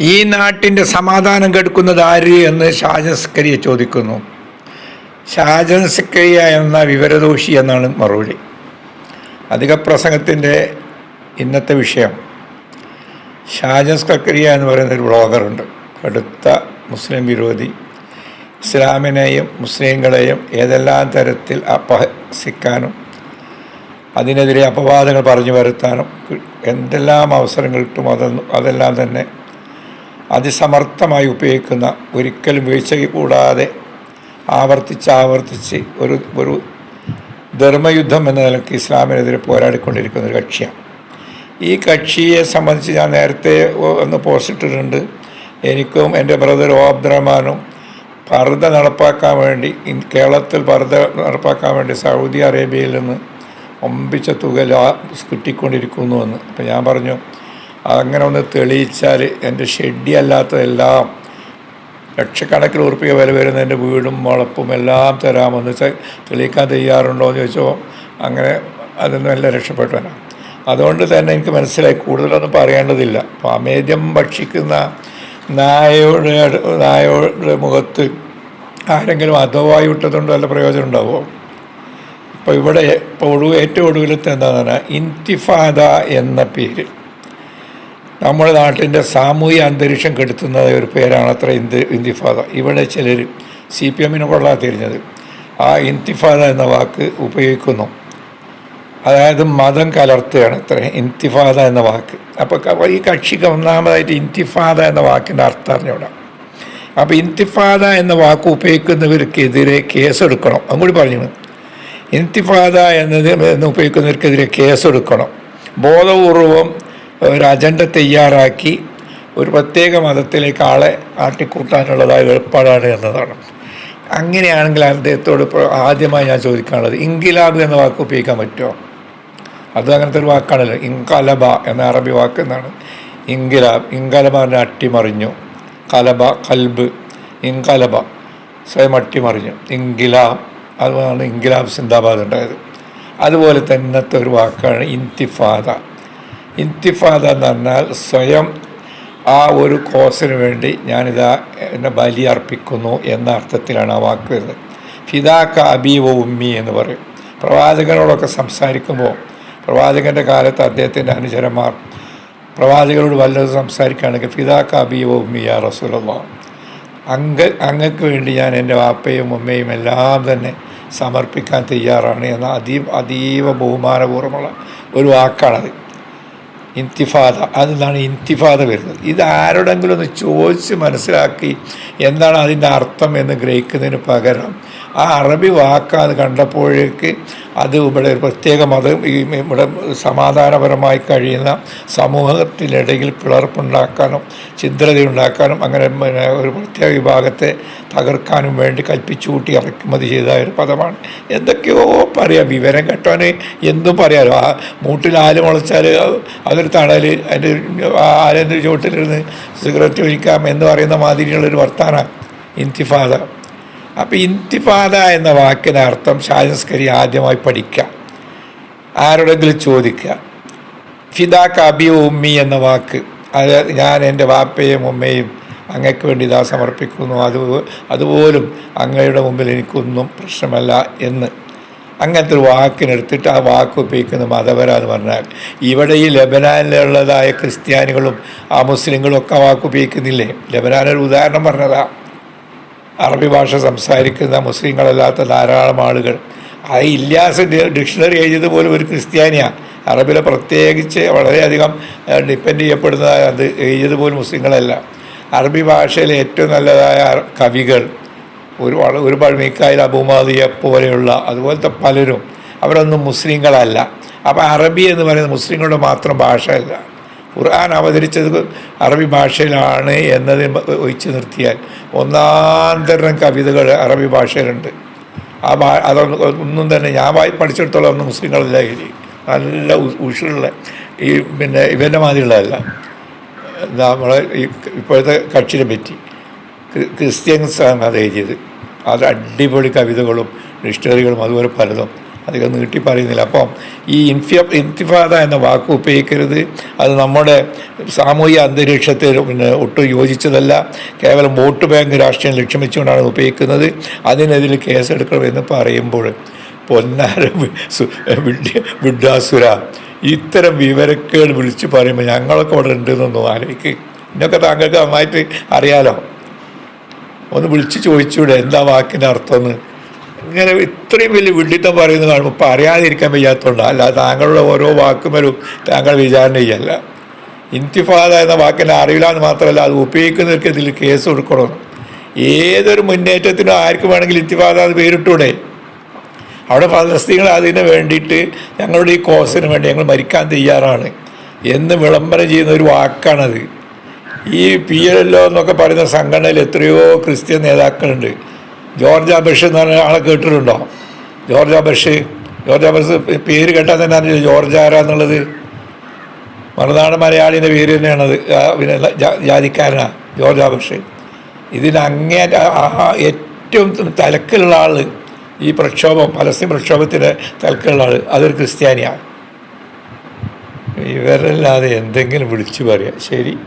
ഈ നാട്ടിന്റെ സമാധാനം കെടുക്കുന്നത് ആര് എന്ന് ഷാജൻ ചോദിക്കുന്നു. ഷാജൻ എന്ന വിവരദോഷി എന്നാണ് മറുപടി. അധിക പ്രസംഗത്തിന്റെ ഇന്നത്തെ വിഷയം. ഷാജൻ സക്കരിയ എന്ന് പറയുന്ന ഒരു ബ്ലോഗറുണ്ട്. കടുത്ത മുസ്ലിം വിരോധി. ഇസ്ലാമിനെയും മുസ്ലിങ്ങളെയും ഏതെല്ലാം തരത്തിൽ അപഹസിക്കാനും അതിനെതിരെ അപവാദങ്ങൾ പറഞ്ഞു വരുത്താനും എന്തെല്ലാം അവസരങ്ങൾ കിട്ടും അതൊന്നും അതെല്ലാം തന്നെ അതിസമർത്ഥമായി ഉപയോഗിക്കുന്ന ഒരിക്കലും വീഴ്ച കൂടാതെ ആവർത്തിച്ച് ആവർത്തിച്ച് ഒരു ഒരു ധർമ്മയുദ്ധം എന്ന നിലയ്ക്ക് ഇസ്ലാമിനെതിരെ പോരാടിക്കൊണ്ടിരിക്കുന്ന ഒരു കക്ഷിയാണ്. ഈ കക്ഷിയെ സംബന്ധിച്ച് ഞാൻ നേരത്തെ ഒന്ന് പോസ്റ്റിട്ടിട്ടുണ്ട് എനിക്കും എന്റെ ബ്രദർ ഒ അബ്ദുറഹ്മാനും പർദ്ദ നടപ്പാക്കാൻ വേണ്ടി കേരളത്തിൽ പർദ്ദ നടപ്പാക്കാൻ വേണ്ടി സൗദി അറേബ്യയിൽ നിന്ന് ഒമ്പിച്ച തുക കിട്ടിക്കൊണ്ടിരിക്കുന്നുവെന്ന് അപ്പം ഞാൻ പറഞ്ഞു അങ്ങനെ ഒന്ന് തെളിയിച്ചാൽ എന്റെ ഷെഡി അല്ലാത്തതെല്ലാം ലക്ഷക്കണക്കിന് ഉറുപ്പിക വില വരുന്ന എന്റെ വീടും വളപ്പും എല്ലാം തരാമെന്ന് തെളിയിക്കാൻ തയ്യാറുണ്ടോ എന്ന് ചോദിച്ചോ അങ്ങനെ അതൊന്നും എല്ലാം രക്ഷപ്പെട്ടവനാണ് അതുകൊണ്ട് തന്നെ എനിക്ക് മനസ്സിലായി കൂടുതലൊന്നും പറയേണ്ടതില്ല. അപ്പോൾ അമേദ്യം ഭക്ഷിക്കുന്ന നായയുടെ നായയുടെ മുഖത്ത് ആരെങ്കിലും അധവായി വിട്ടതുകൊണ്ട് വല്ല പ്രയോജനം ഉണ്ടാവുമോ ഇപ്പോൾ ഇവിടെ ഇപ്പോൾ ഒടുവ് ഏറ്റവും ഒടുവിലത്തെ എന്താണെന്ന് പറഞ്ഞാൽ ഇൻതിഫാദ എന്ന പേര്. നമ്മുടെ നാട്ടിന്റെ സാമൂഹ്യ അന്തരീക്ഷം കെടുത്തുന്ന ഒരു പേരാണ് അത്ര ഇന്ത് ഇന്തിഫാദ ഇവിടെ ചിലർ സി പി എമ്മിനെ കൊള്ളാതെ തിരിഞ്ഞത്. ആ ഇന്തിഫാദ എന്ന വാക്ക് ഉപയോഗിക്കുന്നു. അതായത് മതം കലർത്തുകയാണ് ഇത്ര ഇന്തിഫാദ എന്ന വാക്ക്. അപ്പോൾ ഈ കക്ഷിക്ക് ഒന്നാമതായിട്ട് ഇന്തിഫാദ എന്ന വാക്കിന്റെ അർത്ഥം അറിഞ്ഞൂടാം അപ്പോൾ ഇന്തിഫാദ എന്ന വാക്ക് ഉപയോഗിക്കുന്നവർക്കെതിരെ കേസെടുക്കണം. അങ്ങോട്ട് പറഞ്ഞു ഇന്തിഫാദ എന്നത് എന്ന് ഉപയോഗിക്കുന്നവർക്കെതിരെ കേസെടുക്കണം. ബോധപൂർവം ഒരു അജണ്ട തയ്യാറാക്കി ഒരു പ്രത്യേക മതത്തിലേക്ക് ആളെ ആട്ടിക്കൂട്ടാനുള്ളതായ ഏർപ്പാടാണ് എന്നതാണ്. അങ്ങനെയാണെങ്കിൽ അദ്ദേഹത്തോട് ആദ്യമായി ഞാൻ ചോദിക്കാനുള്ളത് ഇൻകിലാബ് എന്ന വാക്ക് ഉപയോഗിക്കാൻ പറ്റുമോ? അത് അങ്ങനത്തെ ഒരു വാക്കാണല്ലോ ഇൻകലബ എന്ന അറബി വാക്ക് എന്നാണ്. ഇൻകിലാബ് ഇൻകലബ എന്നെ അട്ടിമറിഞ്ഞു. കലബ കൽബ് ഇൻകലബ സ്വയം അട്ടിമറിഞ്ഞു. ഇൻകിലാബ് അതുപോലെയാണ് ഇൻകിലാബ് സിന്ദാബാദ് ഉണ്ടായത്. അതുപോലെ തന്നത്തെ ഒരു വാക്കാണ് ഇൻതിഫാദ. ഇൻതിഫാദ എന്ന് പറഞ്ഞാൽ സ്വയം ആ ഒരു കോസിന് വേണ്ടി ഞാനിതാ എന്നെ ബലി അർപ്പിക്കുന്നു എന്ന അർത്ഥത്തിലാണ് ആ വാക്ക് വരുന്നത്. ഫിദാക്ക അബീവ ഉമ്മി എന്ന് പറയും. പ്രവാചകനോടൊക്കെ സംസാരിക്കുമ്പോൾ പ്രവാചകന്റെ കാലത്ത് അദ്ദേഹത്തിന്റെ അനുചരന്മാർ പ്രവാചകരോട് വല്ലതും സംസാരിക്കുകയാണെങ്കിൽ ഫിദാക്ക അബീവ ഉമ്മി യാ റസൂലുള്ള അങ്ങ് അങ്ങക്ക് വേണ്ടി ഞാൻ എന്റെ വാപ്പയും ഉമ്മയും എല്ലാം തന്നെ സമർപ്പിക്കാൻ തയ്യാറാണ് എന്ന അതീവ അതീവ ബഹുമാനപൂർവമുള്ള ഒരു വാക്കാണത്. ഇൻതിഫാദ അതിലാണ് ഇന്തിഫാദ വരുന്നത്. ഇത് ആരോടെങ്കിലും ഒന്ന് ചോദിച്ച് മനസ്സിലാക്കി എന്താണ് അതിന്റെ അർത്ഥം എന്ന് ഗ്രഹിക്കുന്നതിന് പകരം ആ അറബി വാക്കാത് കണ്ടപ്പോഴേക്ക് അത് ഇവിടെ ഒരു പ്രത്യേക മതം ഈ ഇവിടെ സമാധാനപരമായി കഴിയുന്ന സമൂഹത്തിനിടയിൽ പിളർപ്പുണ്ടാക്കാനും ചിന്തതയുണ്ടാക്കാനും അങ്ങനെ ഒരു പ്രത്യേക വിഭാഗത്തെ തകർക്കാനും വേണ്ടി കൽപ്പിച്ചുകൂട്ടി ഇറക്കുമതി ചെയ്ത ഒരു പദമാണ്. എന്തൊക്കെയോ പറയാം. വിവരം കെട്ടവന് എന്തും പറയാലോ. ആ മൂട്ടിൽ ആൽ മുളച്ചാൽ അതൊരു തണൽ അതിന്റെ ആലിന്റെ ചുവട്ടിലിരുന്ന് സിഗരറ്റ് ഒഴിക്കാം എന്ന് പറയുന്ന മാതിരിയുള്ളൊരു വർത്താന. ഇൻതിഫാദ. അപ്പോൾ ഇന്തിഫാദ എന്ന വാക്കിന് അർത്ഥം ഷാജസ്കരി ആദ്യമായി പഠിക്കുക. ആരോടെങ്കിലും ചോദിക്കുക. ഫിദാക്ക് അബി ഉമ്മി എന്ന വാക്ക്. അത് ഞാൻ എന്റെ വാപ്പയും ഉമ്മയും അങ്ങക്ക് വേണ്ടി ഇതാ സമർപ്പിക്കുന്നു. അത് അതുപോലും അങ്ങയുടെ മുമ്പിൽ എനിക്കൊന്നും പ്രശ്നമല്ല എന്ന്. അങ്ങനത്തെ ഒരു വാക്കിനെടുത്തിട്ട് ആ വാക്ക് ഉപയോഗിക്കുന്ന മതപര എന്ന് പറഞ്ഞാൽ ഇവിടെ ഈ ലബനാനിലുള്ളതായ ക്രിസ്ത്യാനികളും ആ മുസ്ലിങ്ങളും ഒക്കെ വാക്ക് ഉപയോഗിക്കുന്നില്ലേ? ലബനാനൊരു ഉദാഹരണം പറഞ്ഞതാ. അറബി ഭാഷ സംസാരിക്കുന്ന മുസ്ലിങ്ങളല്ലാത്ത ധാരാളം ആളുകൾ. ആ ഇല്ലാസ് ഡിക്ഷണറി എഴുതിയത് പോലും ഒരു ക്രിസ്ത്യാനിയാണ് അറബിലെ പ്രത്യേകിച്ച് വളരെയധികം ഡിപ്പെൻഡ് ചെയ്യപ്പെടുന്ന അത് എഴുതിയത് പോലും മുസ്ലിങ്ങളല്ല. അറബി ഭാഷയിലെ ഏറ്റവും നല്ലതായ കവികൾ ഒരു ഒരു മീക്കായിൽ അബുമാദിയെ പോലെയുള്ള അതുപോലത്തെ പലരും അവരൊന്നും മുസ്ലിങ്ങളല്ല. അപ്പോൾ അറബി എന്ന് പറയുന്നത് മുസ്ലിങ്ങളുടെ മാത്രം ഭാഷയല്ല. ഖുർആൻ അവതരിച്ചത് അറബി ഭാഷയിലാണ് എന്നത് ഒഴിച്ചു നിർത്തിയാൽ ഒന്നാന്തരം കവിതകൾ അറബി ഭാഷയിലുണ്ട്. ആ ഭാ അതൊന്നും തന്നെ ഞാൻ വായി പഠിച്ചിടത്തോളം ഒന്നും മുസ്ലിങ്ങളല്ല എഴുതി നല്ല ഉഷുള്ള ഈ പിന്നെ ഇവന്റെ മാതിരിയുള്ളതല്ല. നമ്മളെ ഈ ഇപ്പോഴത്തെ കക്ഷിനെ പറ്റി. ക്രി- ക്രിസ്ത്യൻസാണ് അത് എഴുതിയത്. അത് അടിപൊളി കവിതകളും ഡിക്ഷണറികളും അതുപോലെ പലതും. അധികം നീട്ടി പറയുന്നില്ല. അപ്പം ഈ ഇൻഫ്യ ഇൻതിഫാദ എന്ന വാക്ക് ഉപയോഗിക്കരുത്. അത് നമ്മുടെ സാമൂഹിക അന്തരീക്ഷത്തെ പിന്നെ ഒട്ടും യോജിച്ചതല്ല. കേവലം വോട്ട് ബാങ്ക് രാഷ്ട്രീയം ലക്ഷ്യം വെച്ചുകൊണ്ടാണ് ഉപയോഗിക്കുന്നത്. അതിനെതിരെ കേസെടുക്കണമെന്ന് പറയുമ്പോൾ പൊന്നാര വി- സു- വിഡ്ഢി- വിഡ്ഢാസുര ഇത്തരം വിവരക്കേട് വിളിച്ച് പറയുമ്പോൾ ഞങ്ങളൊക്കെ ഇവിടെ ഉണ്ടെന്നൊന്നും ആലോചിക്ക്. ഇന്നൊക്കെ താങ്കൾക്ക് നന്നായിട്ട് അറിയാലോ. ഒന്ന് വിളിച്ച് ചോദിച്ചൂടെ എന്താ വാക്കിന്റെ അർത്ഥമെന്ന് ഇങ്ങനെ ഇത്രയും വലിയ വിഡിത്തം പറയുന്നത് കാണുമ്പോൾ ഇപ്പം അറിയാതിരിക്കാൻ വയ്യാത്തതുകൊണ്ട് അല്ല താങ്കളുടെ ഓരോ വാക്കുമേലും താങ്കൾ വിചാരണ ചെയ്യല്ല. ഇൻതിഫാദ എന്ന വാക്കിനെ അറിയില്ല എന്ന് മാത്രമല്ല അത് ഉപയോഗിക്കുന്നവർക്ക് ഇതിൽ കേസ് കൊടുക്കണം. ഏതൊരു മുന്നേറ്റത്തിനും ആർക്ക് വേണമെങ്കിലും ഇൻതിഫാദ എന്ന് പേരിട്ടൂടെ? അവിടെ ഫലസ്തീങ്ങൾ അതിന് വേണ്ടിയിട്ട് ഞങ്ങളുടെ ഈ കോസിന് വേണ്ടി ഞങ്ങൾ മരിക്കാൻ തയ്യാറാണ്. എന്ന് വിളംബരം ചെയ്യുന്ന ഒരു വാക്കാണത്. ഈ പി എൽ എന്നൊക്കെ പറയുന്ന സംഘടനയിൽ എത്രയോ ക്രിസ്ത്യൻ നേതാക്കളുണ്ട്. ജോർജ് അബഷ് എന്ന് പറഞ്ഞ ആളെ കേട്ടിട്ടുണ്ടോ? ജോർജ് അബഷ്. ജോർജ് അബഷ് പേര് കേട്ടാൽ തന്നെ അറിയില്ല ജോർജ് ആരാന്നുള്ളത് മറുനാട് മലയാളിന്റെ പേര് തന്നെയാണത് പിന്നെ ജാതിക്കാരനാണ് ജോർജ് ആബഷ് ഇതിന് അങ്ങേ ആ- ആ ഏറ്റവും തലക്കുള്ള ആൾ ഈ പ്രക്ഷോഭം പലസ്തീൻ പ്രക്ഷോഭത്തിന്റെ തലക്കുള്ള ആൾ അതൊരു ക്രിസ്ത്യാനിയാണ്. ഇവരല്ലാതെ എന്തെങ്കിലും വിളിച്ചു പറയാം. ശരി.